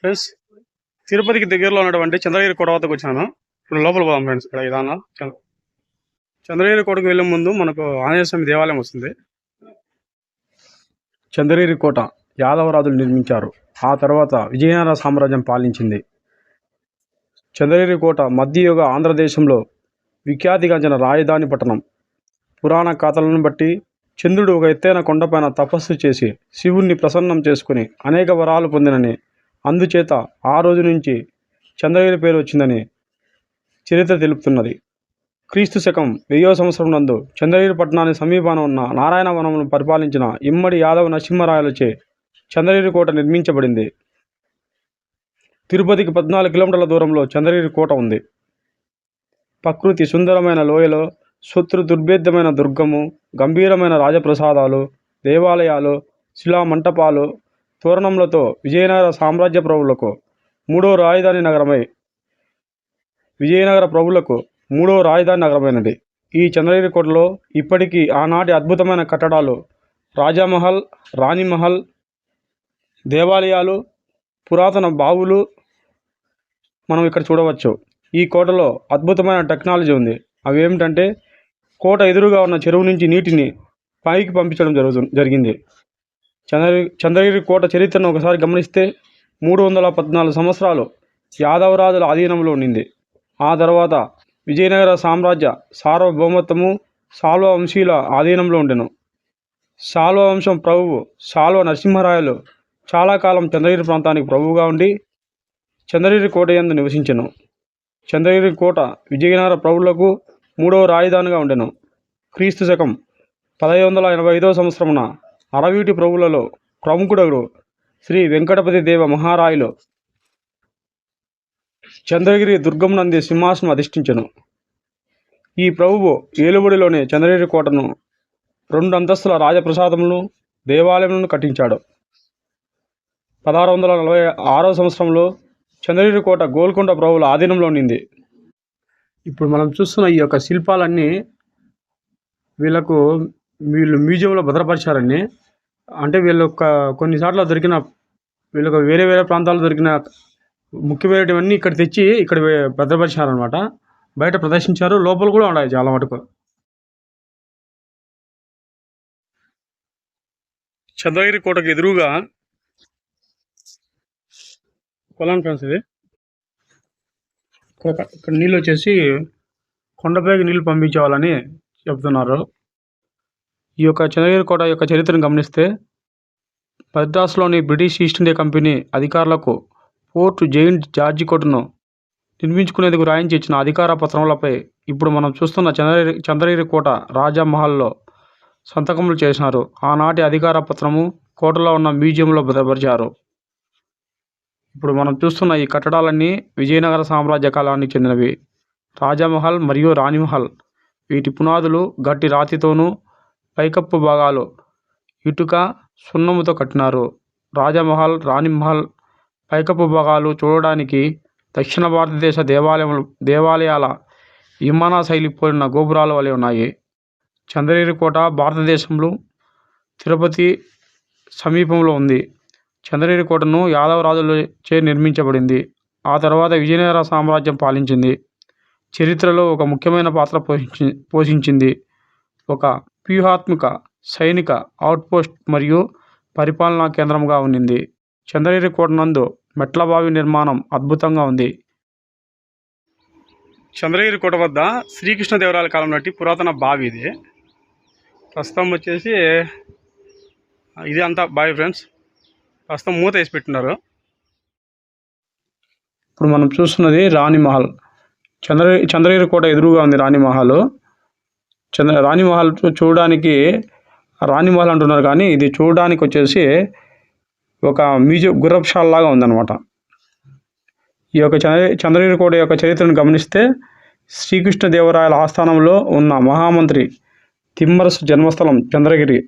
Friends తిరుపతికి దగ్గరలో ఉన్నటువంటి చంద్రగిరి కోట వద్దకు ఇప్పుడు లోపల పోదాం ఫ్రెండ్స్ ఇక్కడ ఇదాన? చంద్ర- చంద్రగిరి కోటకు వెళ్ళే ముందు మనకు ఆంజనేయ స్వామి దేవాలయం వస్తుంది. చంద్రగిరి కోట యాదవరాజులు నిర్మించారు. ఆ తర్వాత విజయనగర సామ్రాజ్యం పాలించింది. చంద్రగిరి కోట మధ్యయుగ ఆంధ్రదేశంలో విఖ్యాతిగాంచిన రాజధాని పట్టణం. పురాణ కథలను బట్టి చంద్రుడు ఒక ఎత్తైన కొండపైన తపస్సు చేసి శివుణ్ణి ప్రసన్నం చేసుకుని అనేక వరాలు పొందినని అందుచేత ఆ రోజు నుంచి చంద్రగిరి పేరు వచ్చిందని చరిత్ర తెలుపుతున్నది. క్రీస్తు శకం వెయ్యో సంవత్సరం నందు చంద్రగిరి పట్టణాన్ని సమీపాన ఉన్న నారాయణ వనమును పరిపాలించిన ఇమ్మడి యాదవ నరసింహరాయలచే చంద్రగిరి కోట నిర్మించబడింది. తిరుపతికి పద్నాలుగు కిలోమీటర్ల దూరంలో చంద్రగిరి కోట ఉంది. ప్రకృతి సుందరమైన లోయలో శత్రు దుర్భేద్యమైన దుర్గము గంభీరమైన రాజప్రసాదాలు దేవాలయాలు శిలా మంటపాలు తోరణములతో విజయనగర సామ్రాజ్య ప్రభులకు మూడో రాజధాని నగరమై విజయనగర ప్రభులకు మూడో రాజధాని నగరమైనది. ఈ చంద్రగిరి కోటలో ఇప్పటికీ ఆనాటి అద్భుతమైన కట్టడాలు రాజామహల్ రాణిమహల్ దేవాలయాలు పురాతన బావులు మనం ఇక్కడ చూడవచ్చు. ఈ కోటలో అద్భుతమైన టెక్నాలజీ ఉంది. అవి ఏమిటంటే కోట ఎదురుగా ఉన్న చెరువు నుంచి నీటిని పైకి పంపించడం జరుగుతు జరిగింది. చంద్రగిరి చంద్రగిరి కోట చరిత్రను ఒకసారి గమనిస్తే మూడు వందల పద్నాలుగు సంవత్సరాలు యాదవరాజుల ఆధీనంలో ఉండింది. ఆ తర్వాత విజయనగర సామ్రాజ్య సార్వభౌమత్వము సాల్వ వంశీయుల ఆధీనంలో ఉండెను. సాల్వ వంశం ప్రభువు సాల్వ నరసింహరాయలు చాలా కాలం చంద్రగిరి ప్రాంతానికి ప్రభువుగా ఉండి చంద్రగిరి కోట యందు నివసించెను. చంద్రగిరి కోట విజయనగర ప్రభువులకు మూడవ రాజధానిగా ఉండెను. క్రీస్తు శకం పదహైదు వందల ఎనభై ఐదవ సంవత్సరమున అరవీటి ప్రభువులలో ప్రముఖుడు శ్రీ వెంకటపతి దేవ మహారాయలు చంద్రగిరి దుర్గం నంది సింహాసనం అధిష్ఠించను. ఈ ప్రభువు ఏలుబడిలోని చంద్రగిరి కోటను రెండు అంతస్తుల రాజప్రసాదములను దేవాలయములను కట్టించాడు. పదహారు వందల నలభై ఆరో సంవత్సరంలో చంద్రగిరి కోట గోల్కొండ ప్రభువుల ఆధీనంలో ఉండింది ఇప్పుడు మనం చూస్తున్న ఈ యొక్క శిల్పాలన్నీ వీళ్ళకు వీళ్ళు మ్యూజియంలో భద్రపరిచారని అంటే వీళ్ళు ఒక కొన్నిసార్లు దొరికిన వీళ్ళకు వేరే వేరే ప్రాంతాల్లో దొరికిన ముఖ్యమైనవన్నీ ఇక్కడ తెచ్చి ఇక్కడ భద్రపరిచారనమాట బయట ప్రదర్శించారు. లోపల కూడా ఉన్నాయి చాలా మటుకు. చంద్రగిరి కోటకు ఎదురుగా పొలం ఫ్రెండ్స్ ఇది. ఇక్కడ ఇక్కడ నీళ్ళు వచ్చేసి కొండపైకి నీళ్ళు పంపించేవాళ్ళని చెప్తున్నారు. ఈ యొక్క చంద్రగిరి కోట యొక్క చరిత్రను గమనిస్తే మద్రాసులోని బ్రిటిష్ ఈస్ట్ ఇండియా కంపెనీ అధికారులకు ఫోర్ట్ జైంట్ జార్జి కోటను నిర్మించుకునేందుకు రాయించి ఇచ్చిన అధికార పత్రములపై ఇప్పుడు మనం చూస్తున్న చంద్రగిరి చంద్రగిరి కోట రాజామహల్లో సంతకములు చేసినారు. ఆనాటి అధికార పత్రము కోటలో ఉన్న మ్యూజియంలో భద్రపరిచారు. ఇప్పుడు మనం చూస్తున్న ఈ కట్టడాలన్నీ విజయనగర సామ్రాజ్య కాలానికి చెందినవి. రాజమహల్ మరియు రాణిమహల్ వీటి పునాదులు గట్టి రాతితోనూ పైకప్పు భాగాలు ఇటుక సున్నముతో కట్టినారు. రాజమహల్ రాణిమహల్ పైకప్పు భాగాలు చూడడానికి దక్షిణ భారతదేశ దేవాలయములు దేవాలయాల విమాన శైలి పోలిన గోపురాల వలె ఉన్నాయి. చంద్రగిరి కోట భారతదేశంలో తిరుపతి సమీపంలో ఉంది. చంద్రగిరి కోటను యాదవరాజులచే నిర్మించబడింది. ఆ తర్వాత విజయనగర సామ్రాజ్యం పాలించింది. చరిత్రలో ఒక ముఖ్యమైన పాత్ర పోషించి పోషించింది. ఒక వ్యూహాత్మక సైనిక అవుట్పోస్ట్ మరియు పరిపాలనా కేంద్రంగా ఉండింది. చంద్రగిరి కోట నందు మెట్ల బావి నిర్మాణం అద్భుతంగా ఉంది. చంద్రగిరి కోట వద్ద శ్రీకృష్ణదేవరాయల కాలం నాటి పురాతన బావి ఇది. ప్రస్తుతం వచ్చేసి ఇది అంతా బావి ఫ్రెండ్స్. ప్రస్తుతం మూత వేసి పెట్టినారు ఇప్పుడు మనం చూస్తున్నది రాణిమహల్. చంద్ర చంద్రగిరి కోట ఎదురుగా ఉంది రాణిమహల్. చంద్ర రాణిమహల్ చూడడానికి రాణిమహల్ అంటున్నారు కానీ ఇది చూడడానికి వచ్చేసి ఒక మ్యూజియం గుర్రపుశాల లాగా ఉందన్నమాట. ఈ యొక్క చంద్ర చంద్రగిరి కోట యొక్క చరిత్రను గమనిస్తే శ్రీకృష్ణదేవరాయల ఆస్థానంలో ఉన్న మహామంత్రి తిమ్మరసు జన్మస్థలం చంద్రగిరి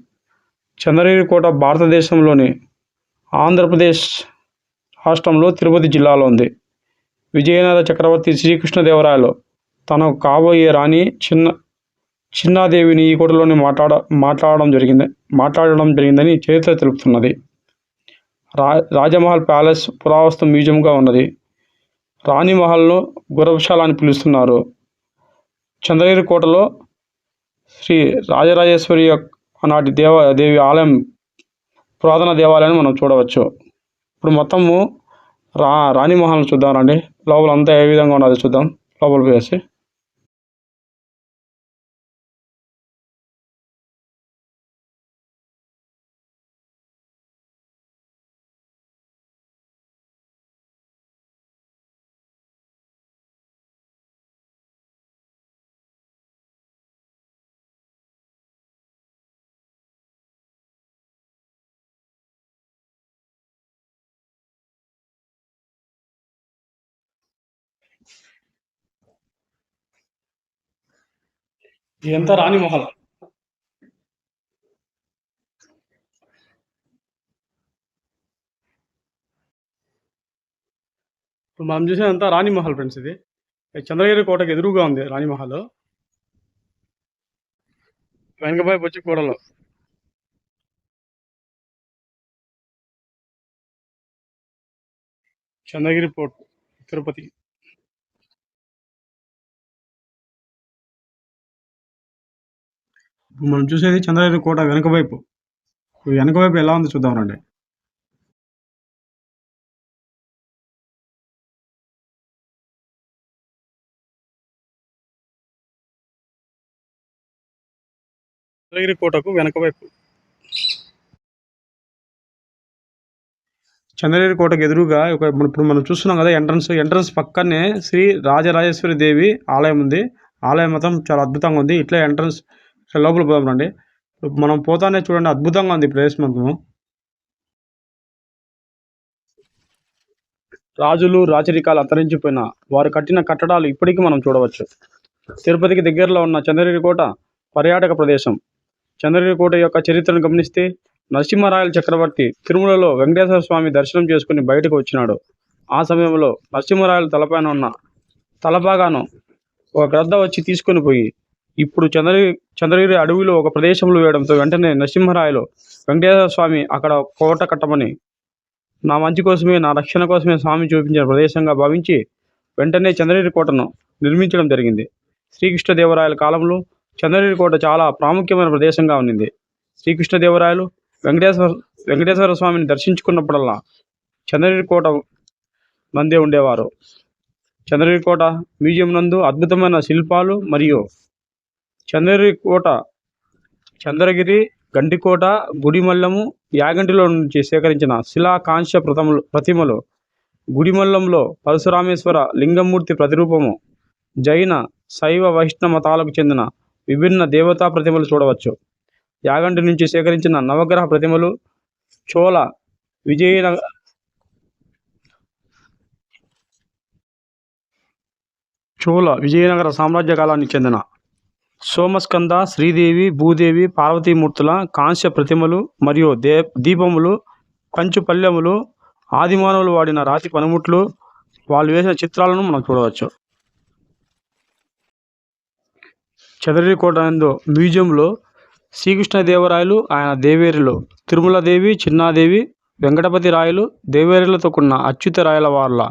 చంద్రగిరి కోట భారతదేశంలోని ఆంధ్రప్రదేశ్ రాష్ట్రంలో తిరుపతి జిల్లాలో ఉంది. విజయనగర చక్రవర్తి శ్రీకృష్ణదేవరాయలు తనకు కాబోయే రాణి చిన్న చిన్నాదేవిని ఈ కోటలోనే మాట్లాడ మాట్లాడడం జరిగింది మాట్లాడడం జరిగిందని చరిత్ర తెలుపుతున్నది. రా రాజమహల్ ప్యాలెస్ పురావస్తు మ్యూజియంగా ఉన్నది. రాణి మహల్ను అని పిలుస్తున్నారు. చంద్రగిరి కోటలో శ్రీ రాజరాజేశ్వరి నాటి దేవ దేవి ఆలయం పురాతన దేవాలయాన్ని మనం చూడవచ్చు. ఇప్పుడు మొత్తము రా రాణి మహల్ని చూద్దాం రండి. లోపల అంతా ఏ విధంగా ఉన్నది చూద్దాం. లోపల పోయేసి. ఇదంతా రాణి మొహల్. ఇప్పుడు మనం చూసేదంతా రాణి మహల్ ఫ్రెండ్స్ ఇది. చంద్రగిరి కోటకు ఎదురుగా ఉంది రాణి మహల్. వెనకపైపు వచ్చి కూడలో. చంద్రగిరి పోర్ట్ తిరుపతి. మనం చూసేది చంద్రగిరి కోట వెనక వైపు. వెనక వైపు ఎలా ఉందో చూద్దాం రండి. చంద్రగిరి కోటకు వెనక వైపు. చంద్రగిరి కోటకు ఎదురుగా ఒక ఇప్పుడు మనం చూస్తున్నాం కదా ఎంట్రన్స్ ఎంట్రన్స్ పక్కనే శ్రీ రాజరాజేశ్వరి దేవి ఆలయం ఉంది. ఆలయం మొత్తం చాలా అద్భుతంగా ఉంది. ఇట్లా ఎంట్రన్స్ లోపల పోదాం రండి. మనం పోతానే చూడండి అద్భుతంగా ఉంది ప్లేస్ మొత్తము రాజులు రాచరికాలు అంతరించిపోయిన వారు కట్టిన కట్టడాలు ఇప్పటికీ మనం చూడవచ్చు. తిరుపతికి దగ్గరలో ఉన్న చంద్రగిరి కోట పర్యాటక ప్రదేశం. చంద్రగిరి కోట యొక్క చరిత్రను గమనిస్తే నరసింహరాయల చక్రవర్తి తిరుమలలో వెంకటేశ్వర స్వామి దర్శనం చేసుకుని బయటకు వచ్చినాడు. ఆ సమయంలో నరసింహరాయల తలపైన ఉన్న తలపాగాను ఒక గ్రద్ద వచ్చి తీసుకొని పోయి ఇప్పుడు చంద్రగిరి చంద్రగిరి అడవిలో ఒక ప్రదేశంలో వేయడంతో వెంటనే నరసింహరాయలు వెంకటేశ్వర స్వామి అక్కడ కోట కట్టమని నా మంచి కోసమే నా రక్షణ కోసమే స్వామి చూపించిన ప్రదేశంగా భావించి వెంటనే చంద్రగిరి కోటను నిర్మించడం జరిగింది. శ్రీకృష్ణదేవరాయల కాలంలో చంద్రగిరి కోట చాలా ప్రాముఖ్యమైన ప్రదేశంగా ఉండింది శ్రీకృష్ణదేవరాయలు వెంకటేశ్వర వెంకటేశ్వర స్వామిని దర్శించుకున్నప్పుడల్లా చంద్రగిరి కోట నందే ఉండేవారు. చంద్రగిరి కోట మ్యూజియం నందు అద్భుతమైన శిల్పాలు మరియు చంద్రగిరి కోట చంద్రగిరి గండికోట గుడిమల్లము యాగంటిలో నుంచి సేకరించిన శిలా కాంస్య ప్రతములు ప్రతిమలు. గుడిమల్లంలో పరశురామేశ్వర లింగమూర్తి ప్రతిరూపము. జైన శైవ వైష్ణవ మతాలకు చెందిన విభిన్న దేవతా ప్రతిమలు చూడవచ్చు. యాగంటి నుంచి సేకరించిన నవగ్రహ ప్రతిమలు చోళ విజయనగ చోళ విజయనగర సామ్రాజ్య కాలానికి చెందిన సోమస్కంద శ్రీదేవి భూదేవి పార్వతీమూర్తుల కాంస్య ప్రతిమలు మరియు దే దీపములు కంచు పల్లెములు ఆదిమానవులు వాడిన రాతి పనిముట్లు వాళ్ళు వేసిన చిత్రాలను మనం చూడవచ్చు. చదరికోట మ్యూజియంలో శ్రీకృష్ణదేవరాయలు ఆయన దేవేరులు తిరుమలదేవి చిన్నాదేవి వెంకటపతి రాయలు దేవేరులతో కూడిన అచ్యుత రాయల వాళ్ళ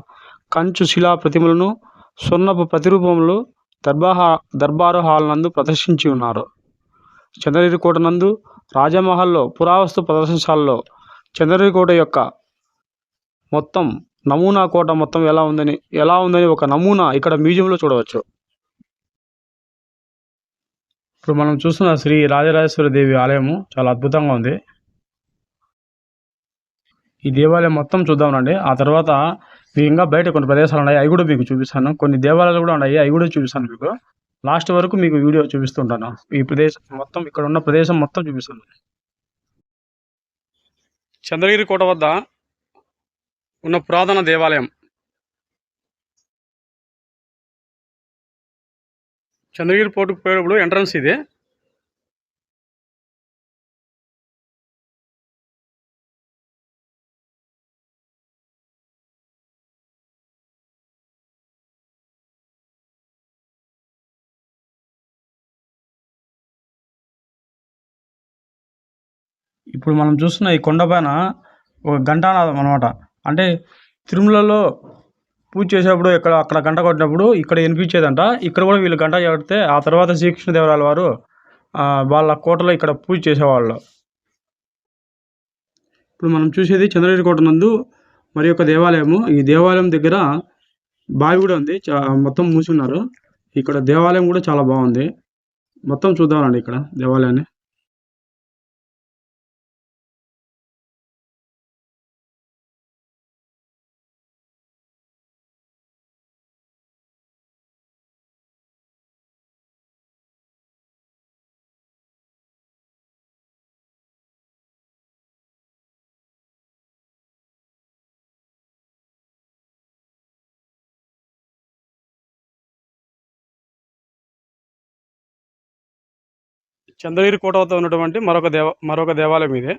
కంచు శిలా ప్రతిమలను సున్నపు ప్రతిరూపములు దర్బాహా దర్బారు హాల్ నందు ప్రదర్శించి ఉన్నారు. చంద్రగిరికోట నందు రాజమహల్లో పురావస్తు ప్రదర్శనశాలలో చంద్రగిరికోట యొక్క మొత్తం నమూనా కోట మొత్తం ఎలా ఉందని ఎలా ఉందని ఒక నమూనా ఇక్కడ మ్యూజియంలో చూడవచ్చు. ఇప్పుడు మనం చూస్తున్న శ్రీ రాజరాజేశ్వరి దేవి ఆలయము చాలా అద్భుతంగా ఉంది. ఈ దేవాలయం మొత్తం చూద్దామండి ఆ తర్వాత ఇంకా బయట కొన్ని ప్రదేశాలు ఉన్నాయి. అవి కూడా మీకు చూపిస్తాను. కొన్ని దేవాలయాలు కూడా ఉన్నాయి. అవి కూడా చూపిస్తాను మీకు. లాస్ట్ వరకు మీకు వీడియో చూపిస్తుంటాను. ఈ ప్రదేశం మొత్తం ఇక్కడ ఉన్న ప్రదేశం మొత్తం చూపిస్తాను. చంద్రగిరి కోట వద్ద ఉన్న పురాతన దేవాలయం. చంద్రగిరి పోర్టుకు పోయేటప్పుడు ఎంట్రన్స్ ఇది. ఇప్పుడు మనం చూస్తున్న ఈ కొండపైన ఒక ఘంటానాదం అనమాట అంటే తిరుమలలో పూజ చేసేటప్పుడు ఇక్కడ అక్కడ గంట కొట్టినప్పుడు ఇక్కడ వినిపించేదంట. ఇక్కడ కూడా వీళ్ళు గంట కొడితే ఆ తర్వాత శ్రీకృష్ణదేవరాయల వారు వాళ్ళ కోటలో ఇక్కడ పూజ చేసేవాళ్ళు. ఇప్పుడు మనం చూసేది చంద్రగిరి కోట నందు మరి యొక్క దేవాలయము. ఈ దేవాలయం దగ్గర బావి కూడా ఉంది. చా- మొత్తం మూసి ఉన్నారు ఇక్కడ దేవాలయం కూడా చాలా బాగుంది. మొత్తం చూద్దామండి ఇక్కడ దేవాలయాన్ని. చంద్రగిరి కోట వద్ద ఉన్నటువంటి మరొక దేవ మరొక దేవాలయం ఇదే.